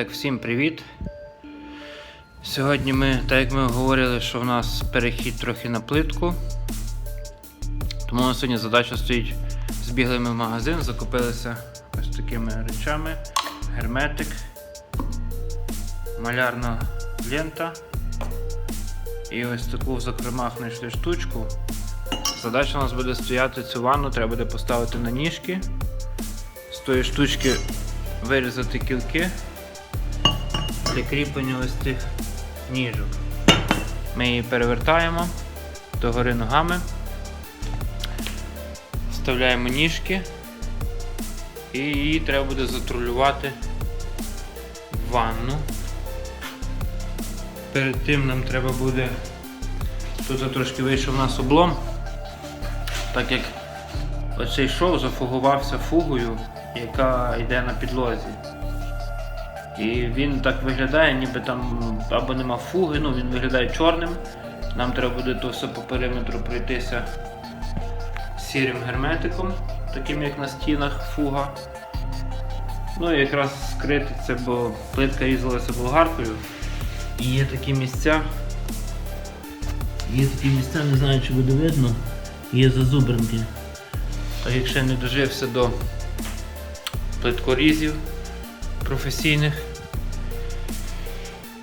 так, всім привіт. Сьогодні ми, так як ми говорили, що в нас перехід трохи на плитку. Тому у нас сьогодні задача стоїть. Збігли ми в магазин, закупилися ось такими речами. Герметик, малярна лента. І ось таку в закромах знайшли штучку. Задача у нас буде стояти цю ванну, треба буде поставити на ніжки. З тої штучки вирізати кілки для кріплення ось цих ніжок. Ми її перевертаємо догори ногами, вставляємо ніжки і її треба буде затрулювати в ванну. Перед тим нам треба буде, тут трошки вийшов у нас облом, так як оцей шов зафугувався фугою, яка йде на підлозі. І він так виглядає, ніби там або нема фуги, ну він виглядає чорним. Нам треба буде то все по периметру пройтися сірим герметиком, таким як на стінах фуга. Ну і якраз скрити це, бо плитка різалася болгаркою. І є такі місця. Є такі місця, не знаю чи буде видно, є зазубринки. Так як ще не дожився до плиткорізів професійних,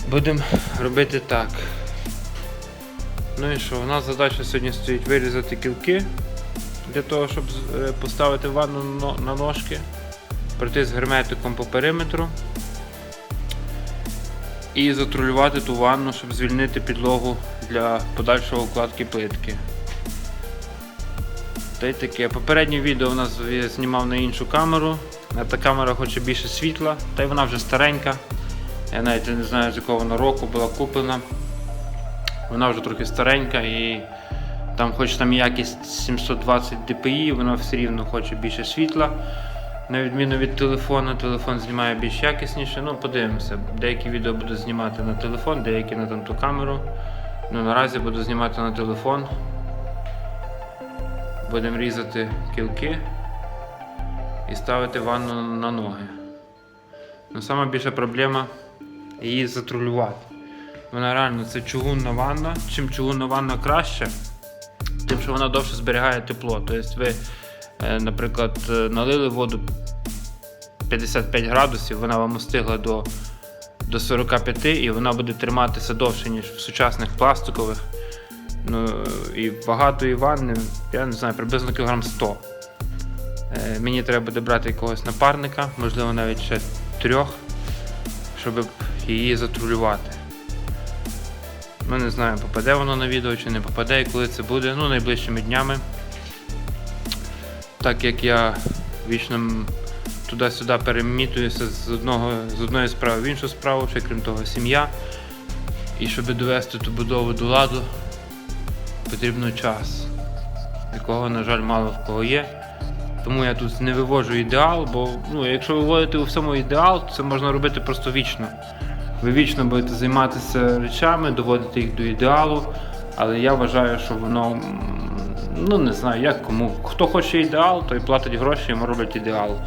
будемо робити так. Ну і що, у нас задача сьогодні стоїть вирізати кілки для того, щоб е, поставити ванну на ножки, пройти з герметиком по периметру і затрулювати ту ванну, щоб звільнити підлогу для подальшого укладки плитки. Та й таке. Попереднє відео у нас я знімав на іншу камеру. Та камера хоче більше світла, та й вона вже старенька. Я навіть не знаю з якого вона року була куплена. Вона вже трохи старенька і там хоч там якість 720 dpi, вона все рівно хоче більше світла. На відміну від телефону, телефон знімає більш якісніше. Ну, подивимося. Деякі відео буду знімати на телефон, деякі на там ту камеру. Ну, наразі буду знімати на телефон. Будемо різати кілки і ставити ванну на ноги. Ну, сама проблема її затрулювати. Вона реально це чугунна ванна. Чим чугунна ванна краще, тим, що вона довше зберігає тепло. Тобто ви, е, наприклад, е, налили воду 55 градусів, вона вам остигла до, до 45 і вона буде триматися довше, ніж в сучасних пластикових. Ну, і багатої ванни, я не знаю, приблизно кілограм 100. Е, Мені треба буде брати якогось напарника, можливо навіть ще трьох, щоб її затрулювати. Ну не знаю, попаде воно на відео чи не попаде і коли це буде, ну найближчими днями. Так як я вічно туди-сюди перемітуюся з, одного, з одної справи в іншу справу, ще крім того, сім'я. І щоб довести ту будову до ладу, потрібно час, якого, на жаль, мало в кого є. Тому я тут не вивожу ідеал, бо ну, якщо виводити у всьому ідеал, то це можна робити просто вічно. Ви вічно будете займатися речами, доводити їх до ідеалу, але я вважаю, що воно ну не знаю, як кому. Хто хоче ідеал, той платить гроші, йому роблять ідеал.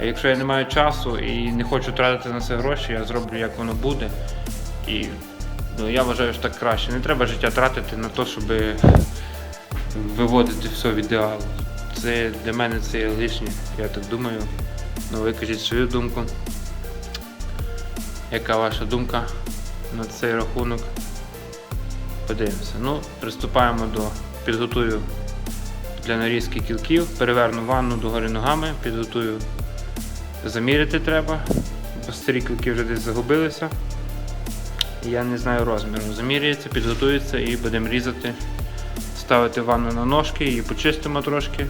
А якщо я не маю часу і не хочу тратити на це гроші, я зроблю як воно буде. І ну, я вважаю, що так краще. Не треба життя тратити на те, щоб виводити все в ідеал. Це для мене це лишнє, я так думаю. Ну ви кажіть свою думку. Яка ваша думка на цей рахунок? Подивимося. Ну, приступаємо до підготую для нарізки кілків, переверну ванну догори ногами, підготую заміряти треба, бо старі кілки вже десь загубилися. Я не знаю розміру. Заміряється, підготується і будемо різати, ставити ванну на ножки, її почистимо трошки.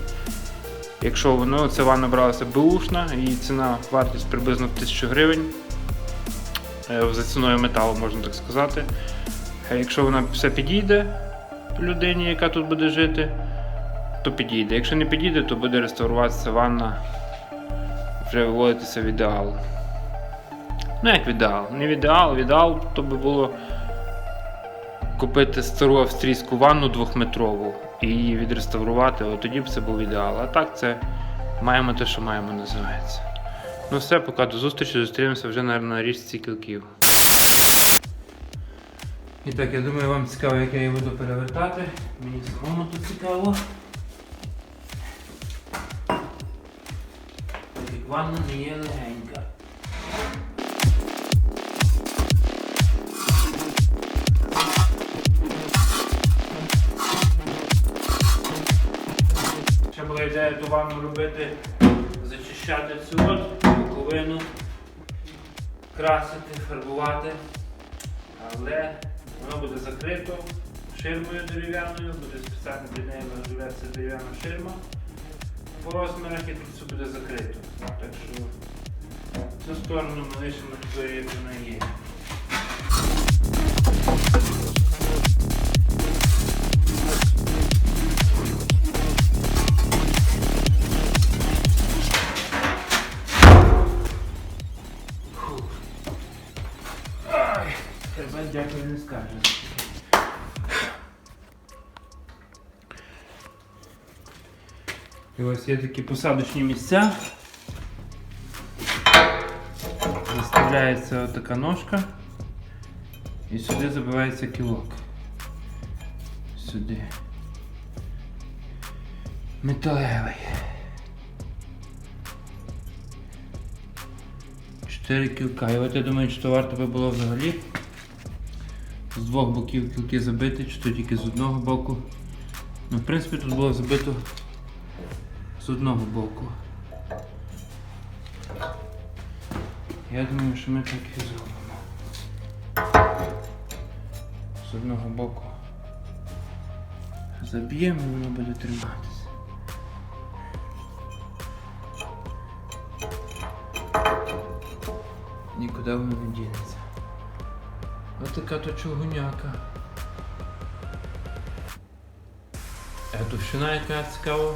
Якщо воно, ця ванна бралася беушна, її ціна, вартість приблизно в 1000 гривень. Е, За ціною металу, можна так сказати. Е, Якщо вона все підійде людині, яка тут буде жити, то підійде. Якщо не підійде, то буде реставруватися ванна, вже виводитися в ідеал. Ну як в ідеал? Не в ідеал, в ідеал то би було купити стару австрійську ванну двохметрову і її відреставрувати, от тоді б це був ідеал. А так це маємо те, що маємо, називається. Ну все, поки до зустрічі, зустрінемося вже на, на річці кілків. І так, я думаю, вам цікаво, як я її буду перевертати. Мені самому тут цікаво. Так як ванна не є легенька. Ще була ідея ту ванну робити, зачищати цю от боковину, красити, фарбувати, але воно буде закрито ширмою дерев'яною, буде спеціально під нею виготовлятися дерев'яна ширма по розмірах і тут все буде закрито. Так що цю сторону ми лишимо такою, як вона є. І ось є такі посадочні місця. Заставляється така ножка і сюди забивається кілок. Сюди. Металевий. Чотири кілка. І от я думаю, то варто би було взагалі з двох боків кілки забити, чи то тільки з одного боку. Ну, в принципі, тут було забито з одного боку. Я думаю, що ми так і зробимо. З одного боку заб'ємо і воно буде триматися. Нікуди воно не дінеться. Ось така то чугуняка. А товщина яка цікава.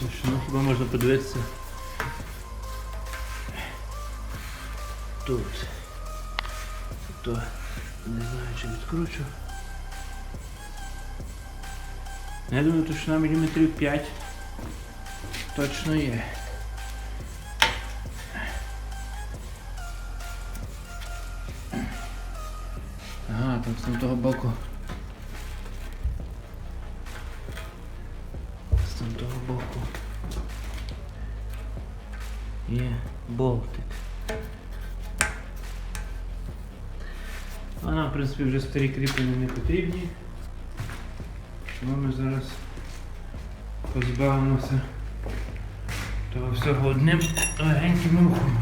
Товщину хіба можна подивитися. Тут. Тобто не знаю чи відкручу. Я думаю, товщина міліметрів 5 точно є. Ага, там з того боку. Болтик. А нам, в принципі, вже старі кріплення не потрібні. Тому ми зараз позбавимося того всього одним легеньким рухом.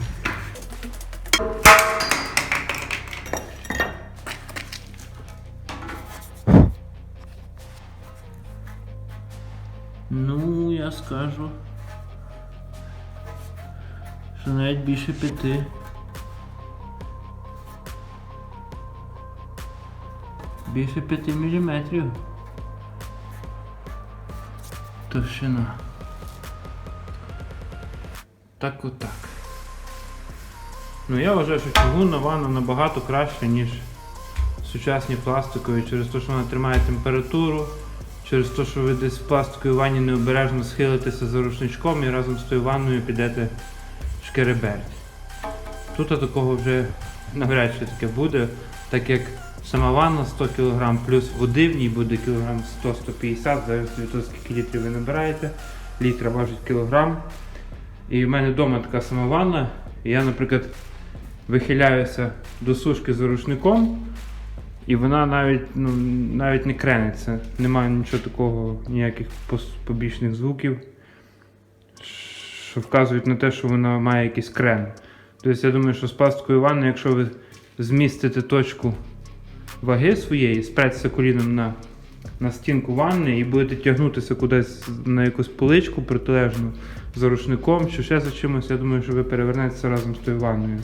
Ну, я скажу, що навіть більше п'яти. Більше 5 міліметрів. Товщина. Так отак. Ну я вважаю, що чугунна ванна набагато краще, ніж сучасні пластикові, через те, що вона тримає температуру, через те, що ви десь в пластиковій ванні необережно схилитеся за рушничком і разом з тою ванною підете шкереберть. Тут такого вже навряд чи таке буде, так як сама ванна 100 кг плюс води в ній буде кілограм 100-150, зараз від того, скільки літрів ви набираєте. Літра важить кілограм. І в мене вдома така сама ванна. І я, наприклад, вихиляюся до сушки за рушником, і вона навіть, ну, навіть не крениться. Немає нічого такого, ніяких побічних звуків, що вказують на те, що вона має якийсь крен. Тобто я думаю, що з пластикової ванни, якщо ви змістите точку ваги своєї, спреться коліном на, на стінку ванни і будете тягнутися кудись на якусь поличку протилежну за рушником чи ще за чимось, я думаю, що ви перевернетеся разом з тою ванною.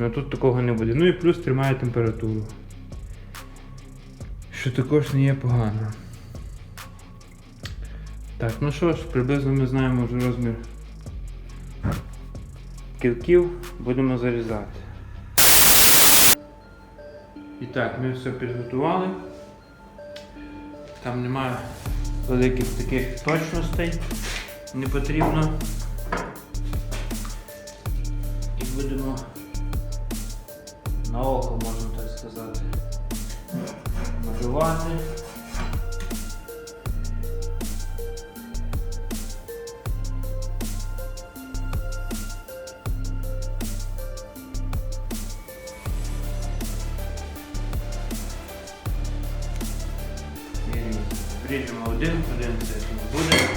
А тут такого не буде. Ну і плюс тримає температуру. Що також не є погано. Так, ну що ж, приблизно ми знаємо вже розмір кілків, будемо зарізати. І так, ми все підготували. Там немає великих таких точностей, не потрібно. Ріжемо один, один це не буде.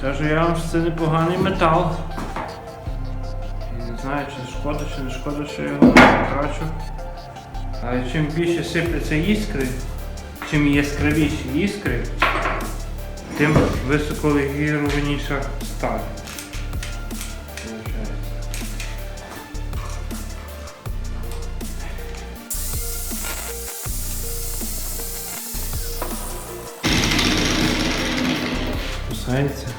Скажу я вам, що це непоганий метал. І не знаю, чи шкода, чи не шкода, що я його потрачу. Але чим більше сипляться іскри, чим яскравіші іскри, тим високолегірованіша сталь. Виходить.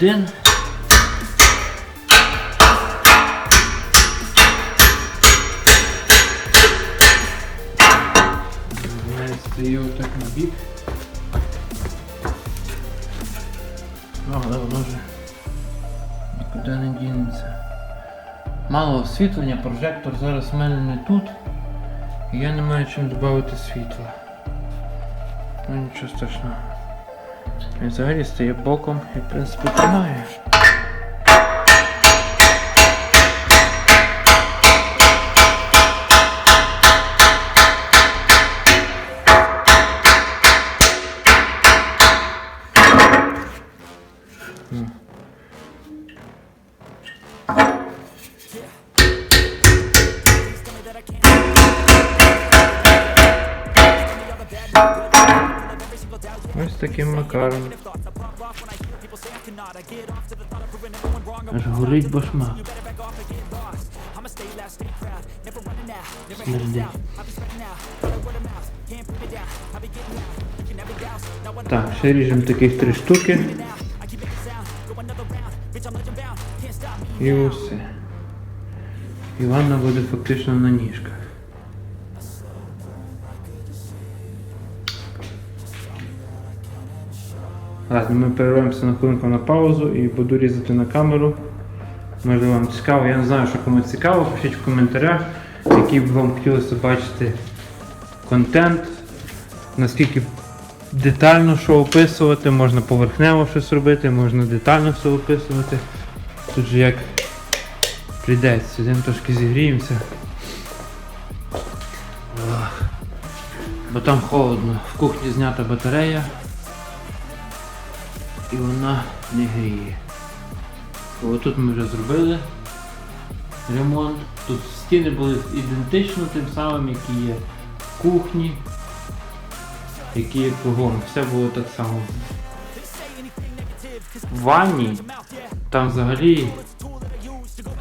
Один. Стою так на але воно вже нікуди не дінеться. Мало освітлення, прожектор зараз в мене не тут. І я не маю чим додати світла. Ну нічого страшного. Він взагалі стає боком і в принципі тримає. Ось таким макаром. Аж горить башмак. Так, ще ріжемо таких три штуки. І усе. І ванна буде фактично на ніжках. Ладно, ми перервемося на хвилинку на паузу і буду різати на камеру. Може вам цікаво, я не знаю, що кому цікаво, пишіть в коментарях, який б вам хотілося бачити контент, наскільки детально що описувати, можна поверхнево щось робити, можна детально все описувати. Тут же як прийдеться, сидимо трошки зігріємося. Бо там холодно. В кухні знята батарея і вона не гріє. Тут ми вже зробили ремонт. Тут стіни були ідентично тим самим, які є в кухні, які є кругом. Все було так само. В ванні там взагалі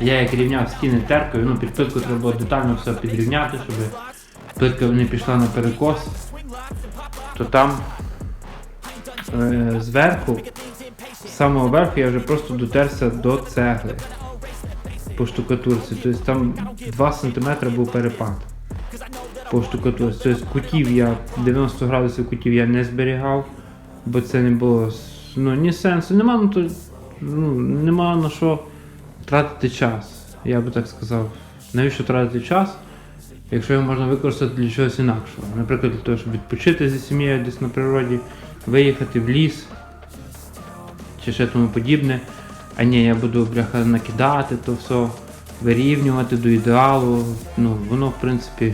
я як рівняв стіни теркою, ну під плитку треба було детально все підрівняти, щоб плитка не пішла на перекос, то там зверху, з самого верху я вже просто дотерся до цегли по штукатурці. Тобто там 2 см був перепад по штукатурці. Тобто кутів я 90 градусів кутів я не зберігав, бо це не було ну, ні сенсу. Нема, ну, то, ну, нема на що тратити час, я би так сказав. Навіщо тратити час? Якщо його можна використати для чогось інакшого. Наприклад, для того, щоб відпочити зі сім'єю десь на природі, виїхати в ліс чи ще тому подібне. А ні, я буду бляха накидати то все, вирівнювати до ідеалу. Ну, воно в принципі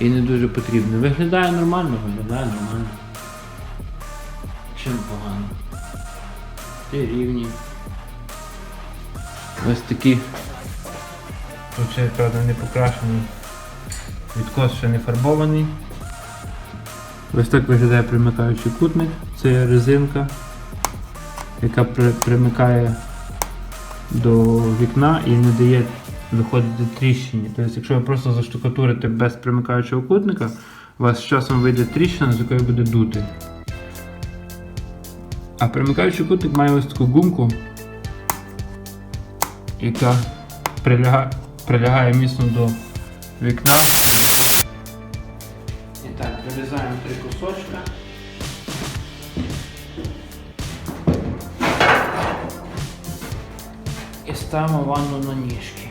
і не дуже потрібно. Виглядає нормально, виглядає нормально. Чим погано? Ти рівні. Ось такі. Тут ще, правда, не покрашені Відкос ще не фарбований. Ось так виглядає примикаючий кутник. Це резинка, яка при- примикає до вікна і не дає виходити тріщині. Тобто, якщо ви просто заштукатурите без примикаючого кутника, у вас з часом вийде тріщина, з якої буде дути. А примикаючий кутник має ось таку гумку, яка прилягає, прилягає міцно до вікна. Три кусочка. І ставимо ванну на ніжки.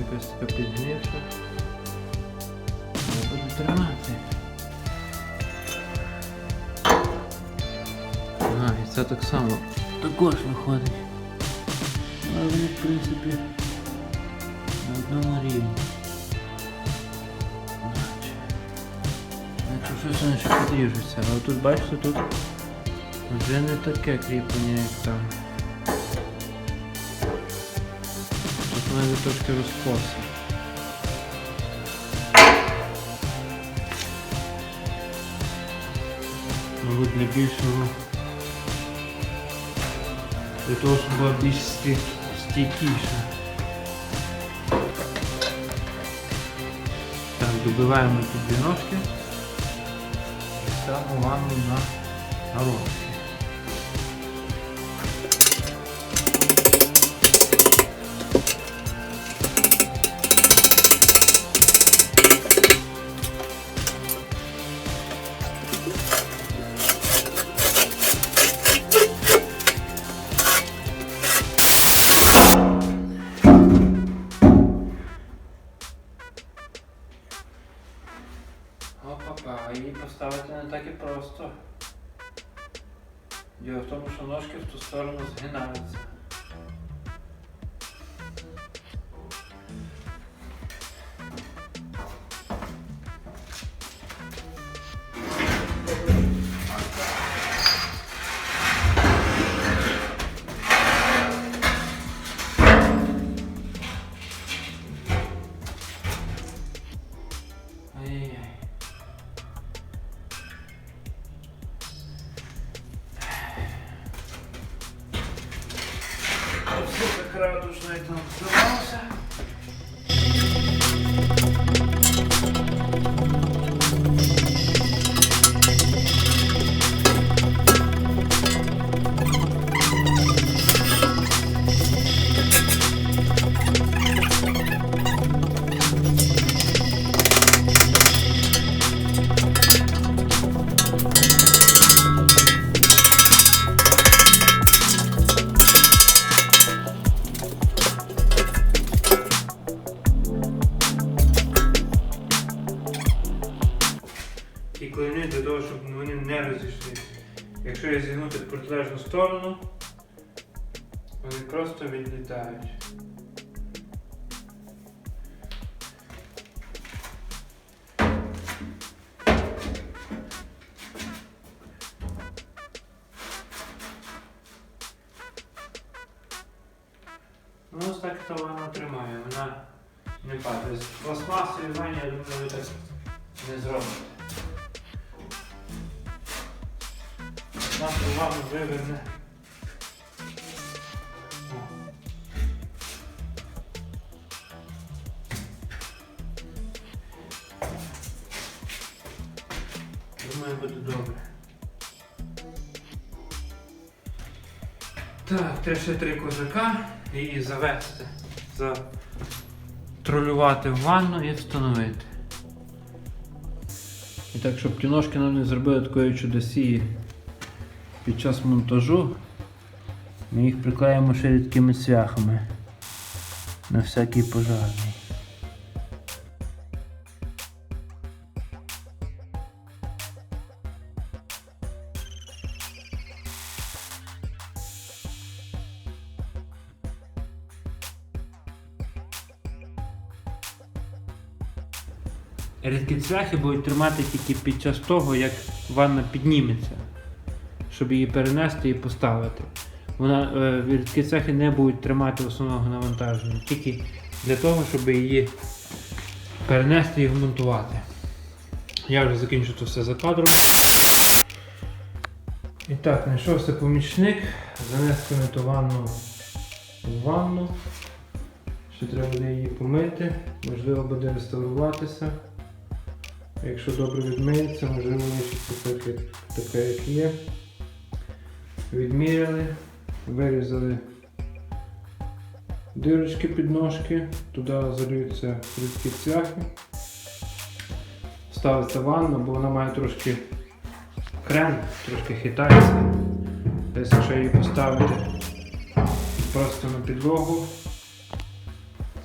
Якась така підгнивша. Буде тримати. Ага, і це так само також виходить. Але вони, в принципі, на одному рівні. Щось вони ще подріжуться. Але тут бачите, тут вже не таке кріплення, як там. Тут вони трошки розкоси. Мабуть, для більшого. Для того, щоб була більш стійкіша. Так, добиваємо тут дві ножки і ставимо ванну на, на сторону згинаються. Протилежну вони просто відлітають. Виверне. Думаю, буде добре. Так, треба ще три козака. її завести, затролювати в ванну і встановити. І так, щоб ті ножки нам не зробили такої чудосії під час монтажу, ми їх приклеїмо ще рідкими цвяхами на всякий пожарний. Рідкі цвяхи будуть тримати тільки під час того, як ванна підніметься, щоб її перенести і поставити. Вона, е, рідкі цвяхи не будуть тримати основного навантаження, тільки для того, щоб її перенести і вмонтувати. Я вже закінчу це все за кадром. І так, знайшовся помічник, занести ми ту ванну в ванну. Ще треба буде її помити, можливо буде реставруватися. Якщо добре відмиється, можливо лишиться таке, як є. Відміряли, вирізали дирочки під ножки, туди залюються рідкі цвяхи. Ставиться ванна, бо вона має трошки крем, трошки хитається. Десь якщо її поставити просто на підлогу,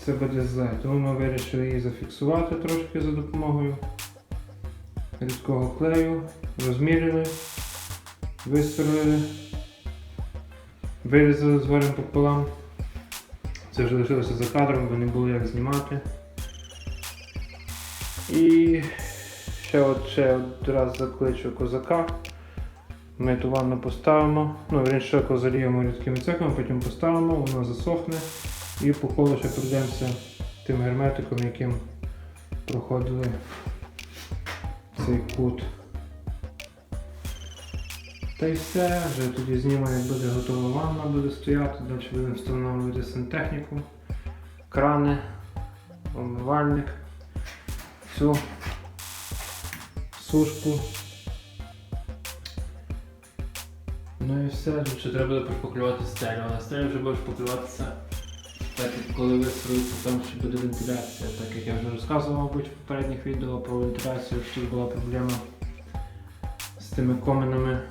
це буде зле. Тому ми вирішили її зафіксувати трошки за допомогою рідкого клею, розміряли, висверлили, вирізали згорем пополам. Це вже лишилося за кадром, бо не було як знімати. І ще от ще раз закличу козака. Ми ту ванну поставимо, ну вірніше заліємо рідкими цеками, потім поставимо, воно засохне і по колу ще пройдемося тим герметиком, яким проходили цей кут. Та й все, вже тоді знімемо, як буде готова ванна, буде стояти, далі будемо встановлювати сантехніку, крани, омивальник, всю сушку. Ну і все, ще треба буде пошпаклювати стелю, але стеля вже буде шпаклюватися так як коли вистроїться, там ще буде вентиляція, так як я вже розказував, мабуть, в попередніх відео про вентиляцію, що тут була проблема з тими коминами.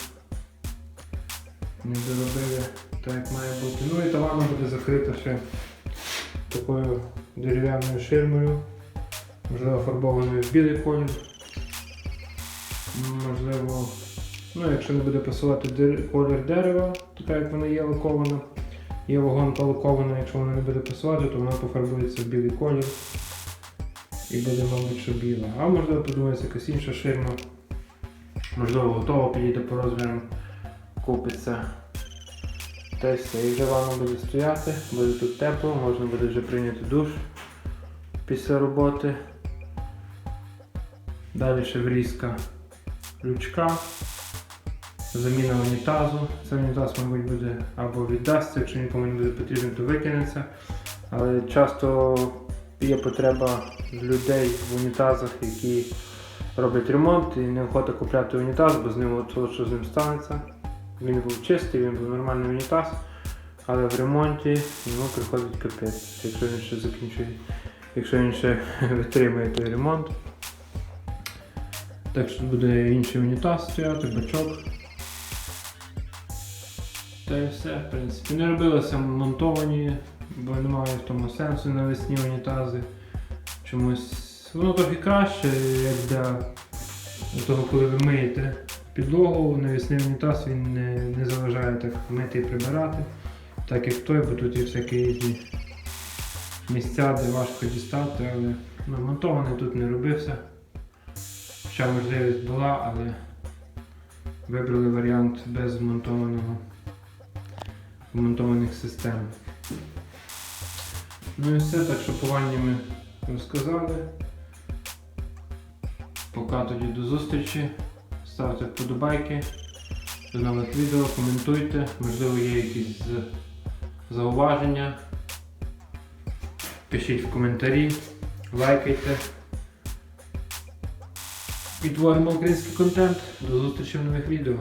Не доробили так, як має бути. Ну і та буде закрита ще такою дерев'яною ширмою, можливо фарбованою в білий колір. Можливо, ну якщо не буде пасувати колір дерева, така як вона є лакована. Є вагонка лакована, якщо вона не буде пасувати, то вона пофарбується в білий колір і буде, мабуть, що біла. А можливо подумається якась інша ширма. Можливо, готова підійде по розмірам, купиться. Та й все. І вже ванна буде стояти, буде тут тепло, можна буде вже прийняти душ після роботи. Далі ще врізка лючка. Заміна унітазу. Цей унітаз, мабуть, буде або віддасться, якщо нікому не буде потрібен, то викинеться. Але часто є потреба людей в унітазах, які роблять ремонт і неохота купляти унітаз, бо з ним от що з ним станеться. Він був чистий, він був нормальний унітаз, але в ремонті йому приходить капець, якщо він ще закінчує, якщо він ще витримує той ремонт. Так що буде інший унітаз стояти, бачок. Та й все, в принципі. Не робилося монтовані, бо немає в тому сенсу навесні унітази. Чомусь воно трохи краще, як для того, коли ви миєте підлогу, навісний унітаз він не, не заважає так мити і прибирати. Так як той, бо тут є всякі різні місця, де важко дістати, але ну, монтований тут не робився. Хоча можливість була, але вибрали варіант без вмонтованого вмонтованих систем. Ну і все, так що по ванні ми розказали. Поки тоді до зустрічі. Ставте вподобайки до відео, коментуйте, можливо є якісь зауваження. Пишіть в коментарі, лайкайте. І творимо український контент. До зустрічі в нових відео.